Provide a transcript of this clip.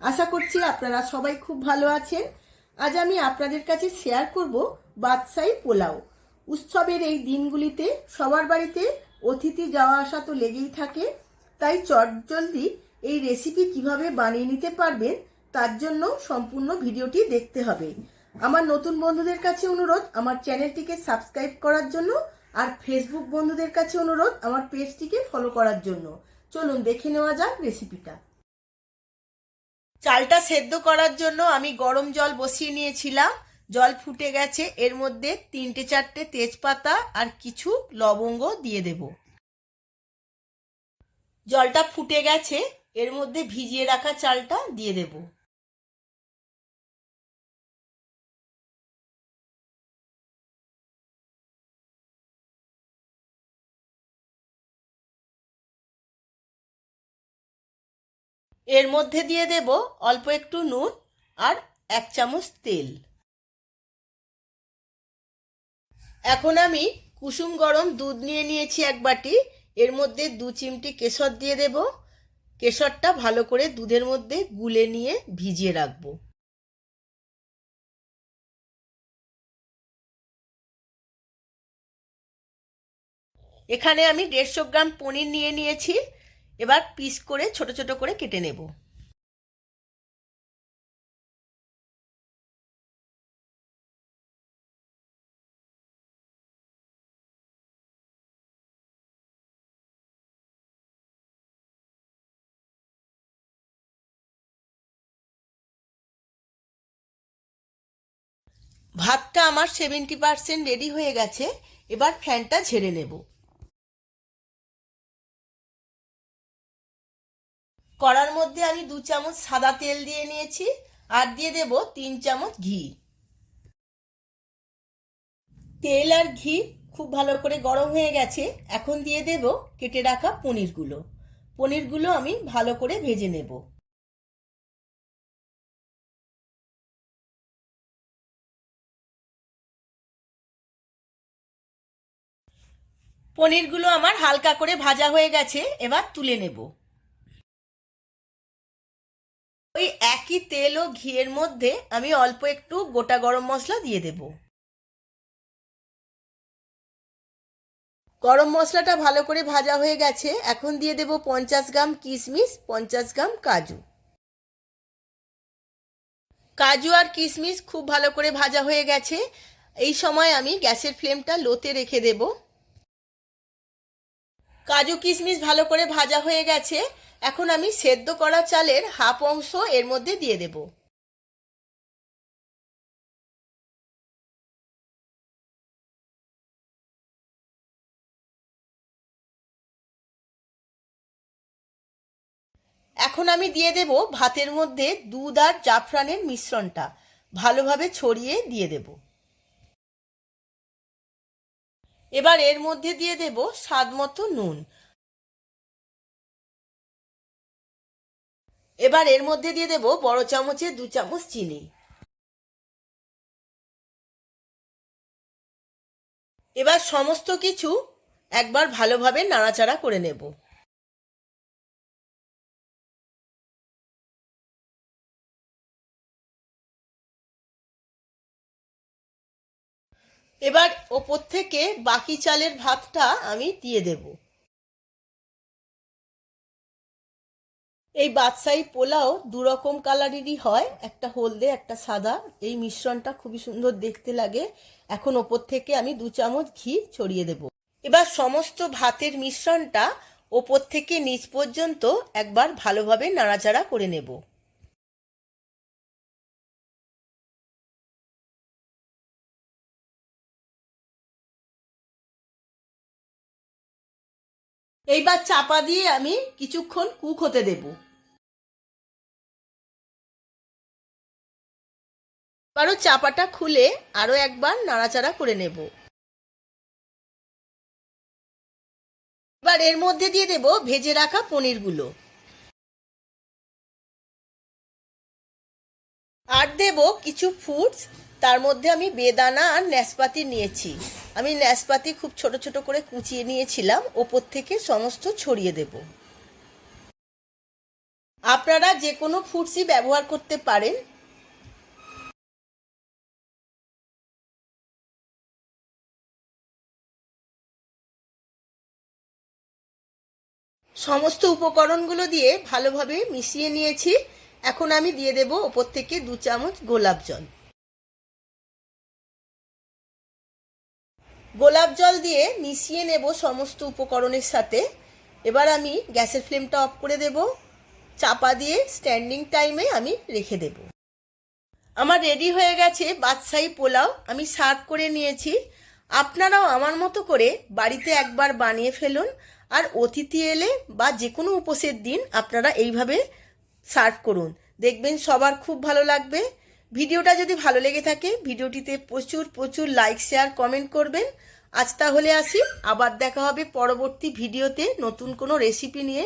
আশা করছি আপনারা সবাই খুব ভালো আছেন। আজ আমি আপনাদের কাছে শেয়ার করব বাদশাহী পোলাও। উৎসবের এই দিনগুলিতে সবার বাড়িতে অতিথি যাওয়া আসা তো লেগেই থাকে। তাই চটজলদি এই রেসিপি কীভাবে বানিয়ে নিতে পারবেন, তার জন্য সম্পূর্ণ ভিডিওটি দেখতে হবে। আমার নতুন বন্ধুদের কাছে অনুরোধ, আমার চ্যানেলটিকে সাবস্ক্রাইব করার জন্য আর ফেসবুক বন্ধুদের কাছে অনুরোধ, আমার পেজটিকে ফলো করার জন্য। চলুন দেখে নেওয়া যাক রেসিপিটা চালটা সেদ্ধ করার জন্য আমি গরম জল বসিয়ে নিয়েছিলাম। জল ফুটে গেছে। এর মধ্যে তিনটে চারটে তেজপাতা আর কিছু লবঙ্গ দিয়ে দেব। জলটা ফুটে গেছে। এর মধ্যে ভিজিয়ে রাখা চালটা দিয়ে দেব। এর মধ্যে দিয়ে দেব অল্প একটু নুন আর এক চামচ তেল। এখন আমি কুসুম গরম দুধ নিয়ে নিয়েছি এক বাটি। এর মধ্যে দু চিমটি কেশর দিয়ে দেব। কেশরটা ভালো করে দুধের মধ্যে গুলে নিয়ে ভিজিয়ে রাখব। এখানে আমি দেড়শো গ্রাম পনির নিয়ে নিয়েছি। এবার পিস করে ছোট ছোট করে কেটে নেব। ভাতটা আমার সেভেন্টি পার্সেন্ট রেডি হয়ে গেছে, এবার ফ্যানটা ঝেড়ে নেব। কড়ার মধ্যে আমি দু চামচ সাদা তেল দিয়ে নিয়েছি, আর দিয়ে দেব তিন চামচ ঘি। তেল আর ঘি খুব ভালো করে গরম হয়ে গেছে, এখন দিয়ে দেব কেটে রাখা পনিরগুলো। পনিরগুলো আমি ভালো করে ভেজে নেব। পনিরগুলো আমার হালকা করে ভাজা হয়ে গেছে, এবার তুলে নেব। ওই একই তেল ও ঘিয়ের মধ্যে আমি অল্প একটু গোটা গরম মশলা দিয়ে দেব। গরম মশলাটা ভালো করে ভাজা হয়ে গেছে। এখন দিয়ে দেব পঞ্চাশ গ্রাম কিশমিশ, পঞ্চাশ গ্রাম কাজু। কাজু আর কিশমিশ খুব ভালো করে ভাজা হয়ে গেছে। এই সময় আমি গ্যাসের ফ্লেমটা লোতে রেখে দেব। কাজু কিশমিশ ভালো করে ভাজা হয়ে গেছে। এখন আমি সেদ্ধ করা চালের হাফ অংশ এর মধ্যে দিয়ে দেব। এখন আমি দিয়ে দেব ভাতের মধ্যে দুধ আর জাফরানের মিশ্রণটা। ভালোভাবে ছড়িয়ে দিয়ে দেব। এবার এর মধ্যে দিয়ে দেব স্বাদ মতো নুন। এবার এর মধ্যে দিয়ে দেব বড় চামচে দু চামচ চিনি। এবার সমস্ত কিছু একবার ভালোভাবে নাড়াচাড়া করে নেব। এবার ওপর থেকে বাকি চালের ভাতটা আমি দিয়ে দেবো। এই বাদশাহী পোলাও দু রকম কালারেরই হয়, একটা হলদে, একটা সাদা। এই মিশ্রণটা খুবই সুন্দর দেখতে লাগে। এখন ওপর থেকে আমি দু চামচ ঘি ছড়িয়ে দেব। এবার সমস্ত ভাতের মিশ্রণটা ওপর থেকে নিচ পর্যন্ত একবার ভালোভাবে নাড়াচাড়া করে নেব। এইবার চাপা দিয়ে আমি কিছুক্ষণ কুক হতে দেবো। আবারও চাপাটা খুলে আরও একবার নাড়াচাড়া করে নেব। এবার এর মধ্যে দিয়ে দেব ভেজে রাখা পনিরগুলো। আর দেব কিছু ফুডস তার মধ্যে আমি বেদানা আর ন্যাসপাতি নিয়েছি। আমি ন্যাসপাতি খুব ছোট ছোট করে কুচিয়ে নিয়েছিলাম, ওপর থেকে সমস্ত ছড়িয়ে দেব। আপনারা যে কোনো ফুডসই ব্যবহার করতে পারেন। সমস্ত উপকরণগুলো দিয়ে ভালোভাবে মিশিয়ে নিয়েছি। এখন আমি দিয়ে দেব ওপর থেকে দু চামচ গোলাপ জল। গোলাপ জল দিয়ে মিশিয়ে নেব সমস্ত উপকরণের সাথে। এবার আমি গ্যাসের ফ্লেমটা অফ করে দেব। চাপা দিয়ে স্ট্যান্ডিং টাইমে আমি রেখে দেব। আমার রেডি হয়ে গেছে বাদশাহী পোলাও। আমি সার্ভ করে নিয়েছি। আপনারাও আমার মতো করে বাড়িতে একবার বানিয়ে ফেলুন। আর অতিথি এলে বা যে কোনো উপসের দিন আপনারা এইভাবে সার্ভ করুন। দেখবেন সবার খুব ভালো লাগবে। ভিডিওটা যদি ভালো লেগে থাকে, ভিডিওটিতে প্রচুর প্রচুর লাইক শেয়ার কমেন্ট করবেন। আজ তাহলে আসি, আবার দেখা হবে পরবর্তী ভিডিওতে নতুন কোনো রেসিপি নিয়ে।